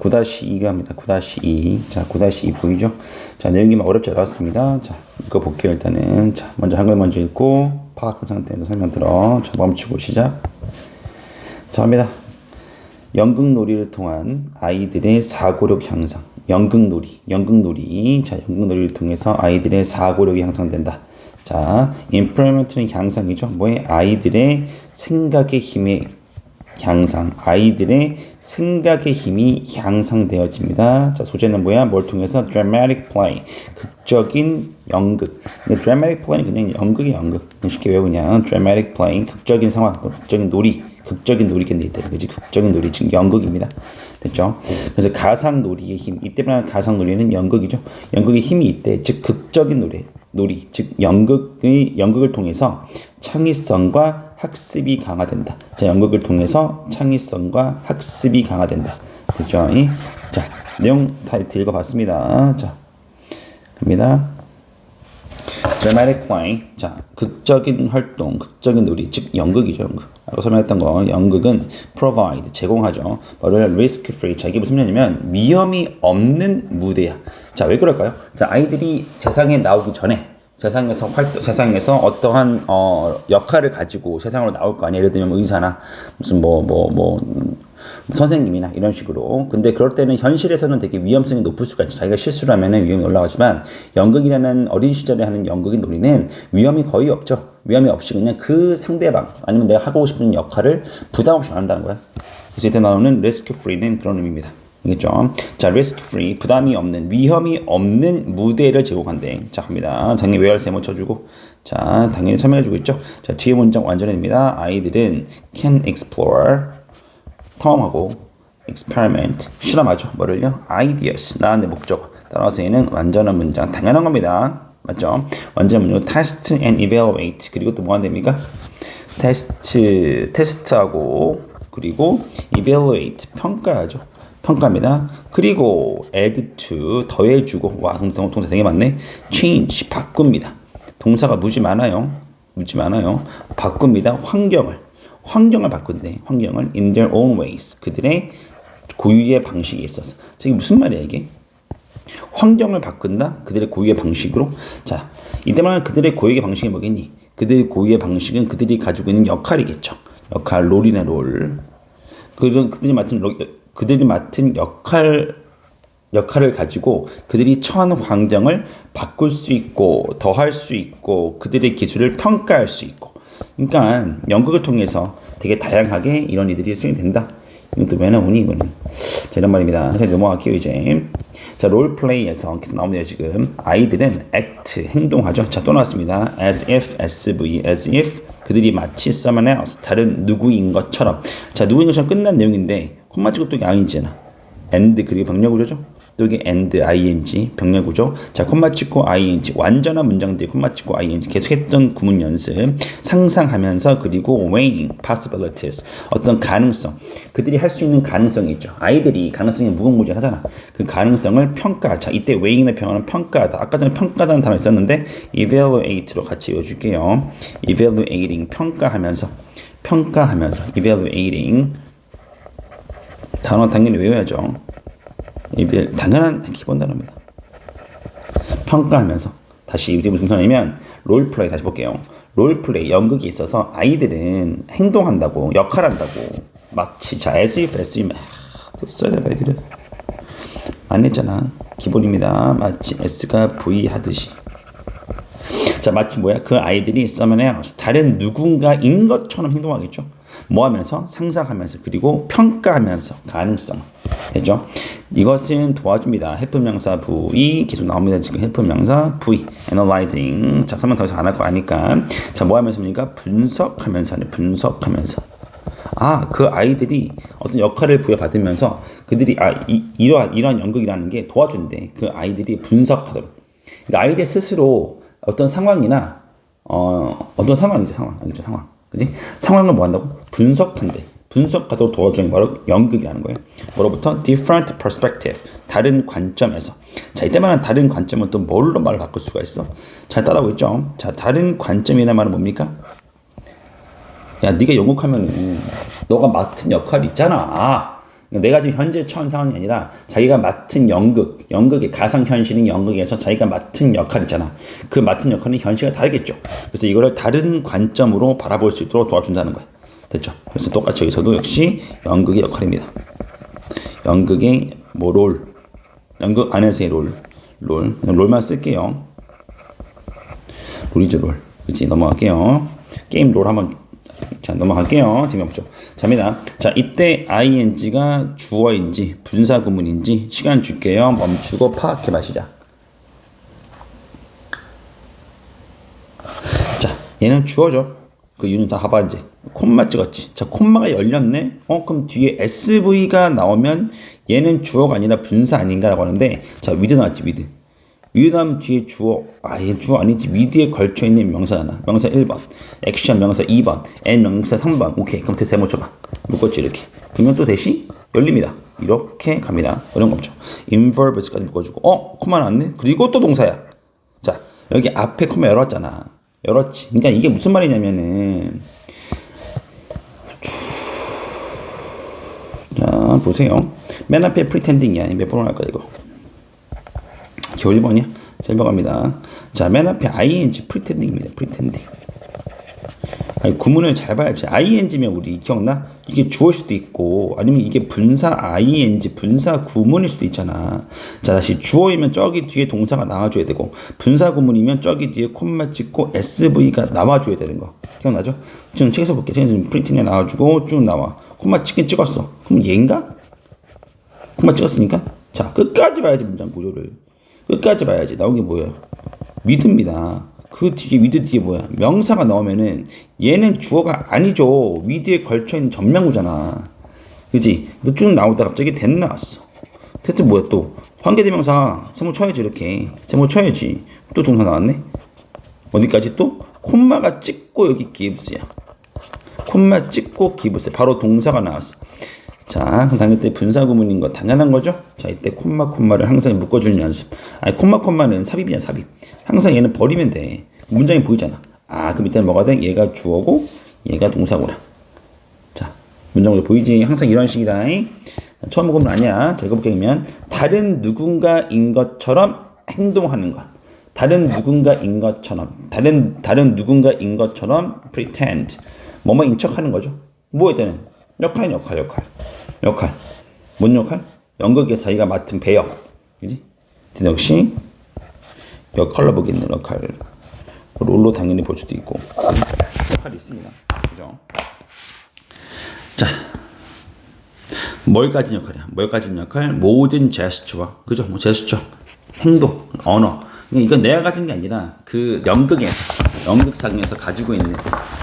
9-2가 합니다. 9-2. 자, 9-2 보이죠? 자, 내용이 막 어렵지 않았습니다. 자, 이거 볼게요, 일단은. 자, 먼저 한글 먼저 읽고, 파악한 상태에서 설명 들어. 자, 멈추고 시작. 자, 합니다. 연극놀이를 통한 아이들의 사고력 향상. 연극놀이, 연극놀이. 자, 연극놀이를 통해서 아이들의 사고력이 향상된다. 자, improvement는 향상이죠. 뭐에 아이들의 생각의 힘의 향상, 아이들의 생각의 힘이 향상되어집니다. 자, 소재는 뭐야? 뭘 통해서? dramatic play, 극적인 연극. 근데 dramatic play는 그냥 연극이 연극. 쉽게 외우냐? dramatic play, 극적인 상황, 극적인 놀이, 극적인 놀이겠네 이때, 그지? 극적인 놀이, 지금 연극입니다. 됐죠? 그래서 가상 놀이의 힘, 이때 말하는 가상 놀이는 연극이죠. 연극의 힘이 있대, 즉 극적인 놀이, 놀이, 즉 연극의 연극을 통해서 창의성과 학습이 강화된다. 자, 연극을 통해서 창의성과 학습이 강화된다. 이? 자, 내용 다 읽어봤습니다. 자, 갑니다. Dramatic play. 자, 극적인 활동, 극적인 놀이, 즉 연극이죠, 연극. 아까 설명했던 거, 연극은 provide, 제공하죠. 뭐를 risk free. 자, 이게 무슨 말이냐면 위험이 없는 무대야. 자, 왜 그럴까요? 자, 아이들이 세상에 나오기 전에 세상에서 활동, 세상에서 어떠한 어, 역할을 가지고 세상으로 나올 거 아니야. 예를 들면 의사나 무슨 뭐 뭐 뭐 선생님이나 이런 식으로. 근데 그럴 때는 현실에서는 되게 위험성이 높을 수가 있죠. 자기가 실수를 하면 위험이 올라가지만 연극이라는 어린 시절에 하는 연극의 놀이는 위험이 거의 없죠. 위험이 없이 그냥 그 상대방 아니면 내가 하고 싶은 역할을 부담 없이 한다는 거야. 그래서 이때 나오는 risk free는 그런 의미입니다. 알겠죠? 자, risk free, 부담이 없는, 위험이 없는 무대를 제공한대. 자, 갑니다. 당연히 외열 세모 쳐주고, 자, 당연히 설명해주고 있죠? 자, 뒤에 문장 완전입니다. 아이들은 can explore, 탐험하고, experiment, 실험하죠. 뭐를요? ideas, 나의 목적. 따라서 얘는 완전한 문장, 당연한 겁니다. 맞죠? 완전 문장, test and evaluate. 그리고 또 뭐가 됩니까? 테스트, 테스트하고, 그리고 evaluate, 평가하죠. 평가입니다. 그리고 add to 더해주고 와 동사 되게 많네. change 바꿉니다. 동사가 무지 많아요. 무지 많아요. 바꿉니다. 환경을 환경을 바꾼대. 환경을 in their own ways 그들의 고유의 방식이 있어서. 저게 무슨 말이야 이게? 환경을 바꾼다. 그들의 고유의 방식으로. 자 이때만 그들의 고유의 방식이 뭐겠니? 그들의 고유의 방식은 그들이 가지고 있는 역할이겠죠. 역할 롤이네 롤. 그런 그들이 맡은 롤, 그들이 맡은 역할 역할을 가지고 그들이 처한 환경을 바꿀 수 있고 더할 수 있고 그들의 기술을 평가할 수 있고 그러니까 연극을 통해서 되게 다양하게 이런 이들이 수행이 된다. 이것도 왜 나오니 이거는 자 이런 말입니다. 자 넘어갈게요 이제 자 롤플레이에서 계속 나오네요 지금 아이들은 act 행동하죠. 자 또 나왔습니다. as if sv as if 그들이 마치 someone else 다른 누구인 것처럼 자 누구인 것처럼 끝난 내용인데 콤마 찍고 또 ing잖아. and 그리고 병렬구조죠. 또 이게 and ing 병렬 구조. 자 콤마 찍고 ing 완전한 문장들이 콤마 찍고 ing 계속했던 구문 연습 상상하면서 그리고 weighing possibilities 어떤 가능성 그들이 할 수 있는 가능성이 있죠. 아이들이 가능성이 무궁무진하잖아. 그 가능성을 평가. 자 이때 weighing의 평어는 평가하다. 아까 전에 평가다는 단어 있었는데 evaluate로 같이 외워줄게요. evaluating 평가하면서 평가하면서 evaluating 단어 당연히 외워야죠. 이게 당연한 기본 단어입니다. 평가하면서 다시 이게 무슨 말이냐면 롤플레이 다시 볼게요. 롤플레이 연극이 있어서 아이들은 행동한다고 역할한다고 마치 자 as if as if 또 써야 되나 이래 안 했잖아 기본입니다. 마치 s가 v 하듯이 자 마치 뭐야 그 아이들이 else 다른 누군가인 것처럼 행동하겠죠. 뭐 하면서 상상하면서 그리고 평가하면서 가능성 되죠. 이것은 도와줍니다. 해프명사 V 계속 나옵니다. 지금 해프명사 V analyzing 자 설명 더 이상 안 할 거 아니까 자 뭐 하면서입니까? 분석하면서 분석하면서 아 그 아이들이 어떤 역할을 부여받으면서 그들이 아 이, 이러한 이러한 연극이라는 게 도와준대. 그 아이들이 분석하도록. 그러니까 아이들 스스로 어떤 상황이나 어 어떤 상황이죠 상황 알겠죠 상황 그지 상황을 뭐 한다고 분석한대. 분석하도록 도와주는 게 바로 연극이라는 거예요. 뭐로부터? Different perspective. 다른 관점에서. 자 이때만은 다른 관점은 또 뭘로 말을 바꿀 수가 있어? 잘 따라오고 있죠? 자 다른 관점이란 말은 뭡니까? 야 네가 연극하면은 너가 맡은 역할이 있잖아. 내가 지금 현재 처한 상황이 아니라 자기가 맡은 연극, 연극의 가상 현실인 연극에서 자기가 맡은 역할 있잖아. 그 맡은 역할은 현실과 다르겠죠. 그래서 이거를 다른 관점으로 바라볼 수 있도록 도와준다는 거야. 됐죠? 그래서 똑같이 여기서도 역시 연극의 역할입니다. 연극의 뭐 롤, 연극 안에서의 롤, 롤, 롤만 쓸게요. 롤이죠 롤. 그치 넘어갈게요. 게임 롤 한번 자 넘어갈게요. 재미없죠. 자입니다. 자 이때 ing가 주어인지 분사 구문인지 시간 줄게요. 멈추고 파악해 마시자. 자 얘는 주어죠. 그 이유는 다 이제 콤마 찍었지. 자 콤마가 열렸네. 어 그럼 뒤에 sv가 나오면 얘는 주어가 아니라 분사 아닌가라고 하는데 자 위드 나왔지 위드. 위드남 뒤에 주어 아 얘 주어 아니지 위드에 걸쳐 있는 명사잖아. 명사 1번, 액션 명사 2번, n 명사 3번. 오케이 그럼 대세 못 쳐봐. 묶었지 이렇게. 그러면 또 대시 열립니다. 이렇게 갑니다. 어려운 거 없죠. inverbeds까지 묶어주고 어 코마 나왔네. 그리고 또 동사야. 자 여기 앞에 코마 열었잖아. 열었지. 그러니까 이게 무슨 말이냐면은 자 보세요. 맨 앞에 아니 몇 번을 할까 이거. 겨울 1번이야? 자, 1번 갑니다. 자, 맨 앞에 ing, pretending입니다. pretending. 아니, 구문을 잘 봐야지. ing면 우리 기억나? 이게 주어일 수도 있고, 아니면 이게 분사 ing, 분사 구문일 수도 있잖아. 자, 다시 주어이면 저기 뒤에 동사가 나와줘야 되고, 분사 구문이면 저기 뒤에 콤마 찍고 sv가 나와줘야 되는 거. 기억나죠? 지금 책에서 볼게. 책에서 프린팅에 나와주고 쭉 나와. 콤마 찍긴 찍었어. 그럼 얘인가? 콤마 찍었으니까? 자, 끝까지 봐야지, 문장 구조를. 끝까지 봐야지. 나온 게 뭐예요? 위드입니다. 그 뒤에 위드 뒤에 뭐야? 명사가 나오면은 얘는 주어가 아니죠. 위드에 걸쳐 있는 전명구잖아. 그지? 너쭉 나오다 갑자기 된 나왔어. 대체 뭐야 또? 관계대명사 세모 쳐야지 이렇게. 세모 쳐야지. 또 동사 나왔네. 어디까지 또? 콤마가 찍고 여기 gives야. 콤마 찍고 gives야. 바로 동사가 나왔어. 자, 그럼 당연히 때 분사 구문인 거 당연한 거죠? 자, 이때 콤마 콤마를 항상 묶어주는 연습. 아니, 콤마 콤마는 삽입이야, 삽입. 항상 얘는 버리면 돼. 문장이 보이잖아. 아, 그럼 이때는 뭐가 돼? 얘가 주어고, 얘가 동사고라. 자, 문장으로 보이지? 항상 이런 식이다. 처음 보면 아니야. 그러면. 다른 누군가인 것처럼 행동하는 것. 다른 누군가인 것처럼. 다른, 다른 누군가인 것처럼 pretend. 뭐뭐인 척 하는 거죠. 뭐에 때는? 역할, 역할, 역할. 역할. 뭔 역할? 연극에 자기가 맡은 배역. 그지? 역시 역할로 보겠는 역할. 롤로 당연히 볼 수도 있고. 역할이 있습니다. 그죠? 자. 뭘 가진 역할이야? 뭘 가진 역할? 모든 제스처와, 그죠? 뭐 제스처, 행동, 언어. 이건 내가 가진 게 아니라 그 연극에서, 연극상에서 가지고 있는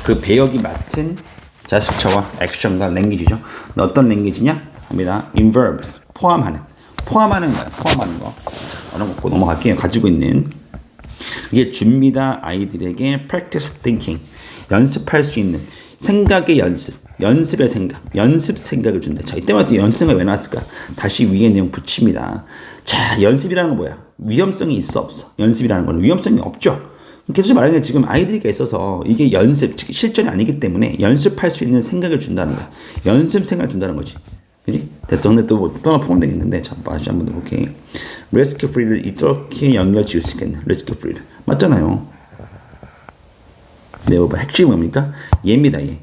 그 배역이 맡은 제스처와 액션과 랭귀지죠. 어떤 랭귀지냐? 합니다. in verbs 포함하는 포함하는 거야. 포함하는 거. 자, 어느 거 넘어갈게요. 가지고 있는 이게 줍니다. 아이들에게 practice thinking 연습할 수 있는 생각의 연습. 연습의 생각, 연습 생각을 준다. 자, 이때마다 또 연습 생각 왜 나왔을까? 다시 위에 내용 붙입니다. 자, 연습이라는 건 뭐야? 위험성이 있어, 없어? 연습이라는 건 위험성이 없죠? 계속 말하는 게 지금 아이들이 있어서 이게 연습, 즉 실전이 아니기 때문에 연습할 수 있는 생각을 준다는 거야. 연습 생각을 준다는 거지. 그지? 됐어. 근데 또, 뭐, 또 하나 포함되겠는데. 자, 다시 한번 더 볼게. 레스큐 프리를 이렇게 연결 지을 수 있겠네. 레스큐 프리를. 맞잖아요. 네, 뭐, 핵심이 뭡니까? 얘입니다, 얘.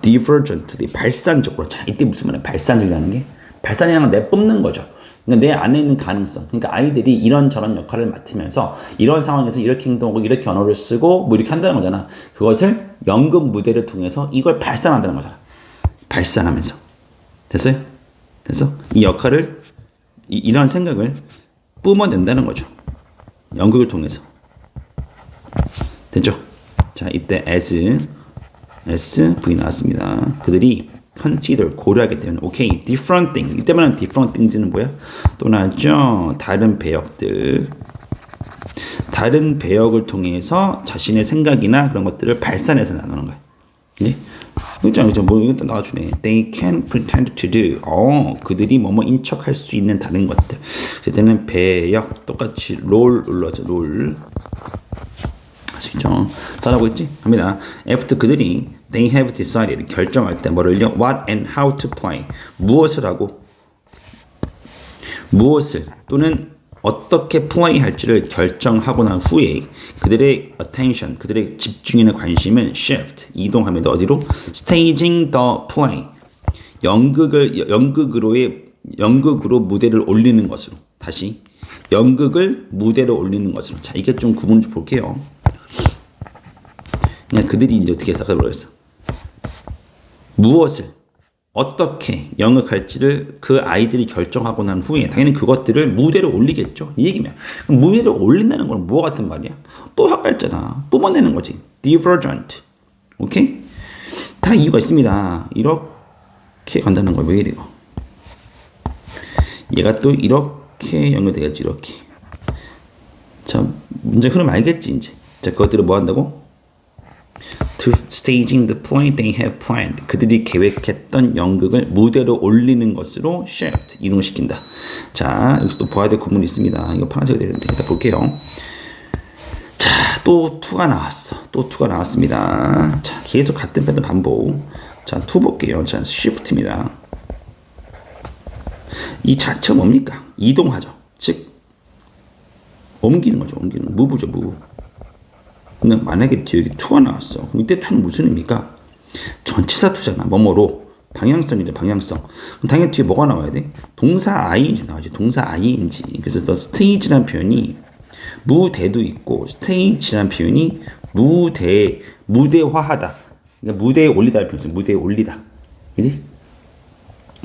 divergently, 발산적으로. 자, 이때 무슨 말이야? 발산적이라는 게? 발산이라는 건 내뿜는 거죠. 그러니까 내 안에 있는 가능성. 그러니까 아이들이 이런저런 역할을 맡으면서 이런 상황에서 이렇게 행동하고 이렇게 언어를 쓰고 뭐 이렇게 한다는 거잖아. 그것을 연극 무대를 통해서 이걸 발산한다는 거잖아. 발산하면서. 됐어요? 됐어? 이 역할을 이, 이런 생각을 뿜어낸다는 거죠. 연극을 통해서. 됐죠? 자, 이때 as S V 나왔습니다. 그들이 consider 고려하기 때문에 오케이 different thing 이때 말하는 different things는 뭐야? 또 나왔죠. 다른 배역들 다른 배역을 통해서 자신의 생각이나 그런 것들을 발산해서 나누는 거야. 예? 그렇죠, 그렇죠. 뭐 이것도 나와주네. They can pretend to do. 어, 그들이 뭐뭐 인 척할 수 있는 다른 것들. 이때는 배역 똑같이 롤 눌러줘. 롤. 아시죠? 따라하고 있지? 갑니다. After 그들이 they have decided 결정할 때 뭐를요? what and how to play 무엇을 하고 무엇을 또는 어떻게 플레이 할지를 결정하고 난 후에 그들의 attention, 그들의 집중이나 관심은 shift, 이동합니다. 어디로? staging the play. 연극을 연극으로의 연극으로 무대를 올리는 것으로 다시 연극을 무대로 올리는 것으로 자 이게 좀 구분 좀 볼게요. 그냥 그들이 이제 어떻게 생각해버렸어. 무엇을 어떻게 연극할지를 그 아이들이 결정하고 난 후에 당연히 그것들을 무대로 올리겠죠. 이 얘기면 무대로 올린다는 건뭐 같은 말이야? 또 했잖아. 뿜어내는 거지. divergent. 오케이? 다 이유가 있습니다. 이렇게 간다는 거야. 왜 이래요? 얘가 또 이렇게 연결되겠지. 이렇게. 자, 문제 흐름 알겠지 이제. 자, 그것들을 뭐 한다고? To staging the play they have planned. 그들이 계획했던 연극을 무대로 올리는 것으로 shift 이동시킨다. 자, 여기서 또 봐야 될 구문이 있습니다. 이거 파란색이 되는데 일단 볼게요. 자, 또 2가 나왔어. 또 2가 나왔습니다. 자, 계속 같은 패턴 반복. 자, 2 볼게요. 자, shift입니다. 이 자체가 뭡니까? 이동하죠. 즉, 옮기는 거죠. 옮기는 거. 무브죠, 무브. 근데 만약에 뒤에 투가 나왔어. 그럼 이때 투는 무슨 의미가? 전치사 투잖아. 뭐뭐로. 방향성이죠, 방향성. 그럼 당연히 뒤에 뭐가 나와야 돼? 동사 ing 나와야지. 동사 ing. 그래서 더 stage라는 표현이 무대도 있고, stage라는 표현이 무대, 무대화하다. 그러니까 무대에 올리다를 표현해 무대에 올리다. 그지?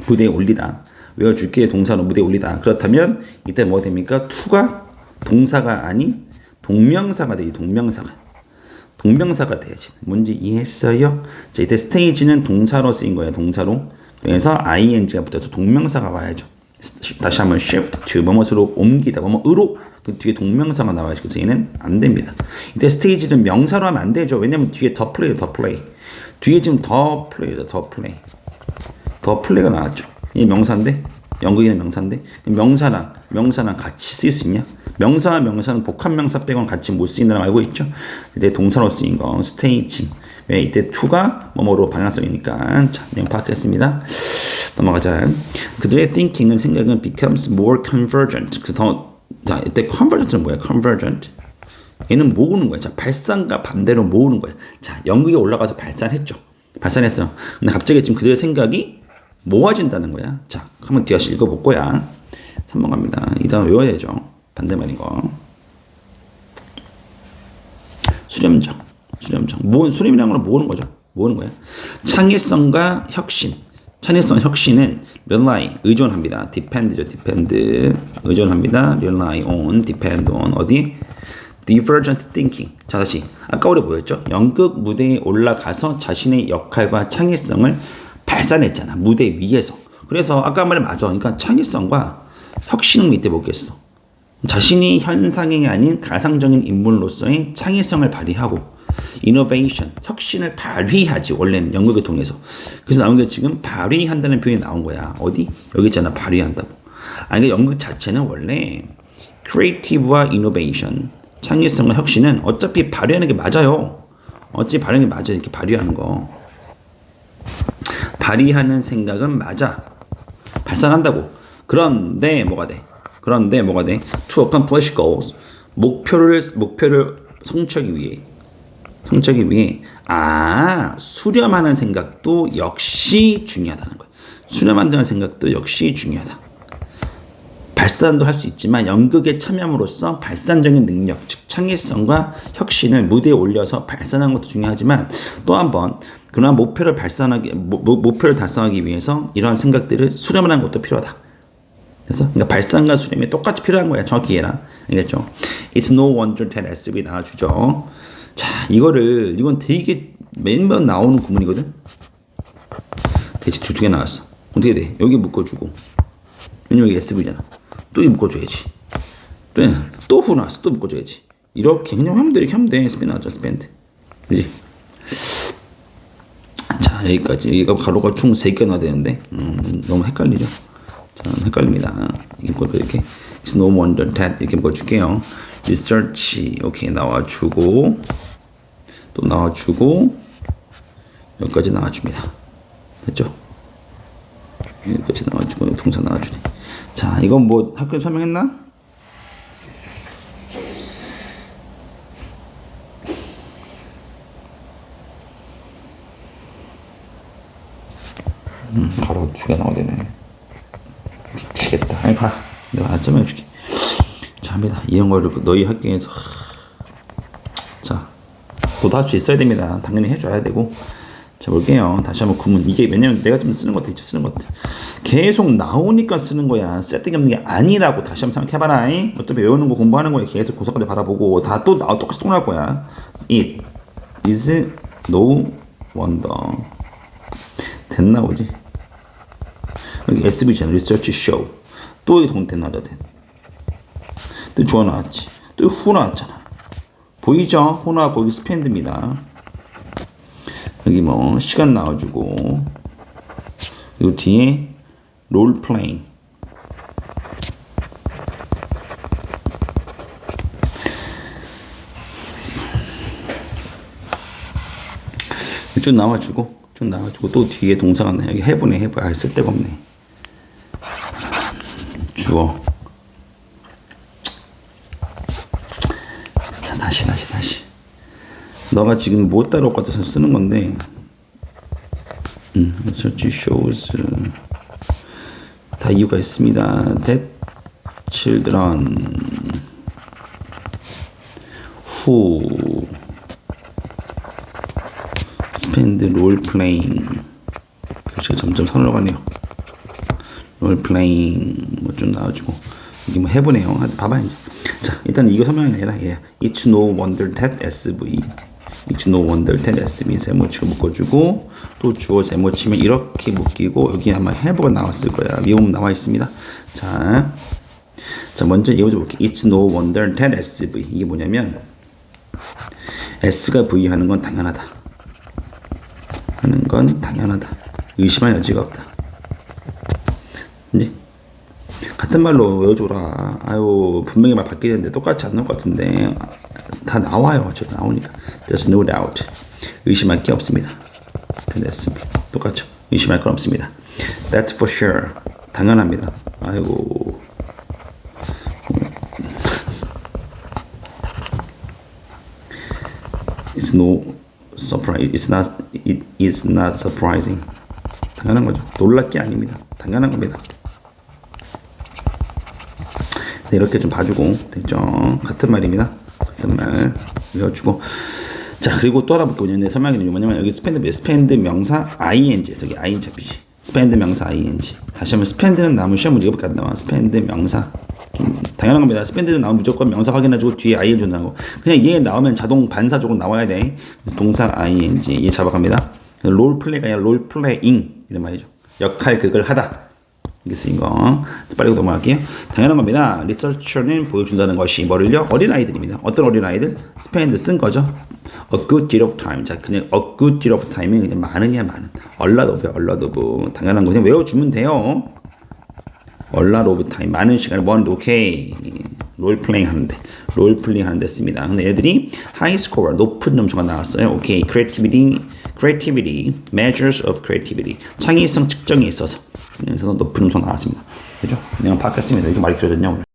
무대에 올리다. 외워줄게 동사로 무대에 올리다. 그렇다면 이때 뭐 됩니까? 투가 동사가 아닌 동명사가 돼. 동명사가. 동명사가 돼야지. 뭔지 이해했어요? 자, 이때 스테이지는 동사로 쓰인 거예요. 동사로. 그래서 ing가 붙어서 동명사가 와야죠. 다시 한번 shift to 뭐뭐로 옮기다. 뭐뭐으로 그 뒤에 동명사가 나와야지. 그래서 얘는 안 됩니다. 이때 스테이지는 명사로 하면 안 되죠. 왜냐면 뒤에 더 플레이, 더 플레이. 뒤에 지금 더 플레이다, 더 플레이. 더 플레이가 나왔죠. 이 명사인데 연극이는 명사인데 명사랑 명사랑 같이 쓸 수 있냐? 명사와 명사는 복합 명사 빼고는 같이 못 쓰인다는 알고 있죠? 이제 동사로 쓰인 거 스테이징. 왜 이때 투가 뭐뭐로 방향성이니까 자, 명 파악했습니다. 넘어가자. 그들의 thinking은 생각은 becomes more convergent. 그더 자, 이때 convergent는 뭐야? convergent. 얘는 모으는 거야. 자, 발산과 반대로 모으는 거야. 자, 연극에 올라가서 발산했죠. 발산했어. 근데 갑자기 지금 그들의 생각이 모아진다는 거야. 자, 한번 뒤에서 읽어볼 거야. 3번 갑니다. 이 단어 외워야죠. 반대말인 거. 수렴정. 수렴정. 모, 수렴이라는 건 모으는 거죠. 모으는 거야. 창의성과 혁신. 창의성 혁신은 rely 의존합니다. depend죠. depend 의존합니다. rely on, depend on 어디? divergent thinking. 자 다시 아까 우리 뭐였죠? 연극 무대에 올라가서 자신의 역할과 창의성을 발산했잖아. 무대 위에서. 그래서 아까 말이 맞아. 그러니까 창의성과 혁신은 밑에 보겠어. 자신이 현상이 아닌 가상적인 인물로서의 창의성을 발휘하고 이노베이션, 혁신을 발휘하지 원래는 연극을 통해서. 그래서 나온 게 지금 발휘한다는 표현이 나온 거야. 어디? 여기 있잖아. 발휘한다고. 아니 그러니까 연극 자체는 원래 크리에이티브와 이노베이션, 창의성과 혁신은 어차피 발휘하는 게 맞아요. 어차피 발휘하는 게 맞아. 이렇게 발휘하는 거. 발휘하는 생각은 맞아. 발산한다고. 그런데 뭐가 돼? 그런데 뭐가 돼? To accomplish goals. 목표를 목표를 성취하기 위해 성취하기 위해 아 수렴하는 생각도 역시 중요하다는 거야. 수렴한다는 생각도 역시 중요하다. 발산도 할 수 있지만 연극에 참여함으로써 발산적인 능력, 즉 창의성과 혁신을 무대에 올려서 발산하는 것도 중요하지만 또 한 번 그러한 목표를 발산하기 모, 목표를 달성하기 위해서 이러한 생각들을 수렴하는 것도 필요하다. 그래서 그러니까 발산과 수렴이 똑같이 필요한 거야. 정확히 이해라. 알겠죠? It's no wonder that SB 나와주죠. 자, 이거를 이건 되게 매번 나오는 구문이거든. 대시 두개 나왔어. 어떻게 돼? 여기 묶어주고. 왜냐면 여기 SV잖아. 또 이거 묶어줘야지. 또, 또 후 나왔어. 또 묶어줘야지. 이렇게 그냥 하면 돼. 이렇게 하면 돼. 스펜 나왔죠. 스펜드. 그지? 자, 여기까지. 여기가 가로가 총 3개 나야 되는데, 음, 너무 헷갈리죠? 자, 헷갈립니다. 이거 이렇게. It's no wonder that. 이렇게 묶어줄게요. research. 오케이. 나와주고, 또 나와주고, 여기까지 나와줍니다. 됐죠? 여기까지 나와주고 동사 나와주네. 자, 이건 뭐 학교 설명했나? 음, 바로 두개 나오네. 미치겠다. 아니 봐. 내가 안 설명해줄게. 자, 합니다. 이 영어를 너희 학교에서 자, 너도 할 수 있어야 됩니다. 당연히 해줘야 되고. 자, 볼게요. 다시 한번 구문. 이게 왜냐면 내가 지금 쓰는 것도 있죠. 쓰는 것도. 계속 나오니까 쓰는 거야. 세팅이 없는 게 아니라고 다시 한번 생각해봐라. 잉? 어차피 외우는 거 공부하는 거에 계속 고사까지 바라보고 다 또나 똑같이 또 나올 거야. It is no wonder. 됐나 보지? 여기 SB잖아. Research show. 또 이게 동태 나죠. 된. 또 주어 나왔지. 또 후 나왔잖아. 보이죠? 후 나왔고 여기 스펜드입니다. 여기 뭐 시간 나와주고 그리고 뒤에 롤 플레잉 쭉 나와주고 쭉 나와주고 또 뒤에 동사가 나 여기 해보네 해봐 아, 쓸데가 없네 주어 자 다시 다시 다시 너가 지금 못 따라올 것 같아서 쓰는 건데 음, search shows 다 이유가 있습니다 that children who spend role playing 제가 점점 산으로 가네요 뭐 좀 나와주고. 여기 뭐 해보네요. 아, 봐봐 이제. 자 일단 이거 설명이 아니라 예. It's no wonder that SV It's no wonder that SV 세모치고 묶어주고 또 주어 세모치면 이렇게 묶이고 여기 아마 해보가 나왔을 거야. 미음 나와 있습니다. 자, 자 먼저 이거 좀 볼게요. It's no wonder that SV 이게 뭐냐면 S가 V 하는 건 당연하다. 하는 건 당연하다. 의심할 여지가 없다 이제 같은 말로 외워줘라. 아유 분명히 말 바뀌는데 똑같이 안 나올 것 같은데 다 나와요. 저 나오니까. There's no doubt. 의심할 게 없습니다. 됐습니다. 똑같죠. 의심할 건 없습니다. That's for sure. 당연합니다. 아이고. It's no surprise. It's not. It is not surprising. 당연한 거죠. 놀랄 게 아닙니다. 당연한 겁니다. 네, 이렇게 좀 봐주고 됐죠? 같은 말입니다. 같은 말 외워주고 자 그리고 또 하나 볼게요. 내 설명이 뭐냐면 여기 스펜드 스펜드 명사 ing 여기 ing 잡히지. 스펜드 명사 ing 다시 한번 스펜드는 나오면 시험 문제 이거밖에 안 나와. 스펜드 명사 좀 당연한 겁니다. 스펜드는 나오면 무조건 명사 확인해주고 뒤에 ing 준다고. 그냥 얘 나오면 자동 반사적으로 나와야 돼. 동사 ing 얘 잡아갑니다. 롤 플레이가 아니라 롤 플레잉 이런 말이죠. 역할 극을 하다. 이게 쓰인 거 빨리 넘어갈게요. 당연한 겁니다. 리서처는 보여준다는 것이 뭐를요? 어린아이들입니다. 어떤 어린아이들? 스페인드 쓴 거죠. A good deal of time. 자, 그냥 a good deal of time이 그냥 많으냐 많은. Lot of, lot of. 당연한 거 그냥 외워주면 돼요. Lot of time. 많은 시간을 뭐 하는데 오케이. 롤플레잉 하는데 롤플레잉 하는데 씁니다. 근데 애들이 하이 스코어 높은 점수가 나왔어요. 오케이. creativity creativity measures of creativity 창의성 측정에 있어서 그래서 높은 점수가 나왔습니다. 그죠? 내가 바꿨습니다. 이렇게 말이 길어졌냐 오늘.